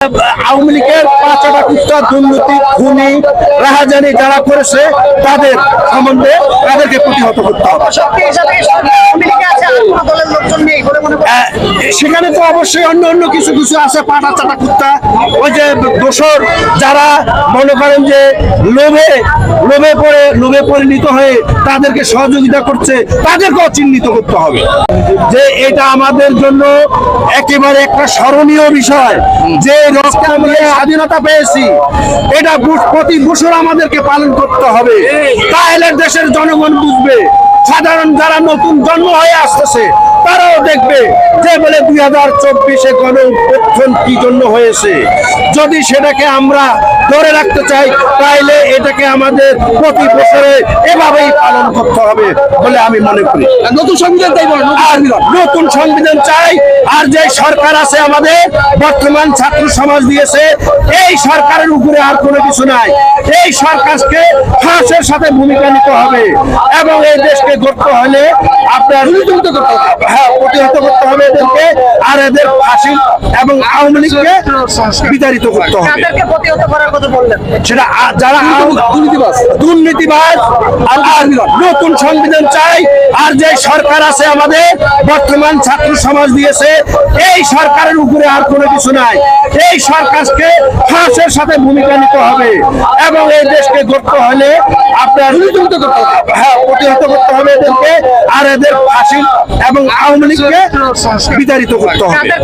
আওয়ামী লীগের পাঁচটা কুস্তা দুর্নীতি খুনি রাহাজানি যারা করেছে তাদের সম্বন্ধে তাদেরকে প্রতিহত করতে হবে। সেখানে তো অবশ্যই অন্য অন্য কিছু কিছু আছে, পাটা চাটা কুত্তা। ওই যে দোসর যারা মনে করেন যে লোভে লোভে পড়ে, লোভে পরিণত হয়ে তাদেরকে সহযোগিতা করছে, তাদেরকেও চিহ্নিত করতে হবে। যে এটা আমাদের জন্য একেবারে একটা স্মরণীয় বিষয়, যে রক্ত আমরা স্বাধীনতা পেয়েছি, এটা প্রতি বছর আমাদেরকে পালন করতে হবে। তাহলে দেশের জনগণ বুঝবে, সাধারণ যারা নতুন জন্ম হয়ে আসতেছে তারাও দেখবে যে বলে দুই হাজার চব্বিশে গণ কি জন্য হয়েছে। যদি সেটাকে আমরা ধরে রাখতে চাই তাইলে এটাকে আমাদের প্রতি বছরে এভাবেই পালন করতে হবে বলে আমি মনে করি। নতুন সংবিধান তাই বলেন নতুন সংবিধান? নতুন সংবিধান চাই আর যে সরকার আছে আমাদের বর্তমান ছাত্র সমাজ দিয়েছে এই সরকারের উপরে আর কোনো কিছু নাই। এই সরকারকে ফাঁসের সাথে ভূমিকা নিতে হবে এবং এই দেশকে গড়তে হলে আপনার হ্যাঁ প্রতিহত করতে হবে এদেরকে আর এদের ফাঁসি এবং আওয়ামী লীগকে বিতাড়িত করতে হবে। তাদেরকে প্রতিহত করার কথা বললেন। সেটা যারা দুর্নীতিবাজ। দুর্নীতিবাজ আর আর নতুন সংবিধান চাই আর যে সরকার আছে আমাদের বর্তমান ছাত্র সমাজ দিয়েছে এই সরকারের উপরে আর কোনো কিছু নাই। এই সরকারকে ফাঁসের সাথে ভূমিকা নিতে হবে এবং এই দেশকে গড়তে হলে আপনার হ্যাঁ প্রতিহত করতে হবে এদেরকে আর এদের ফাঁসি এবং আওয়ামী লীগকে বিতাড়িত করতে হবে।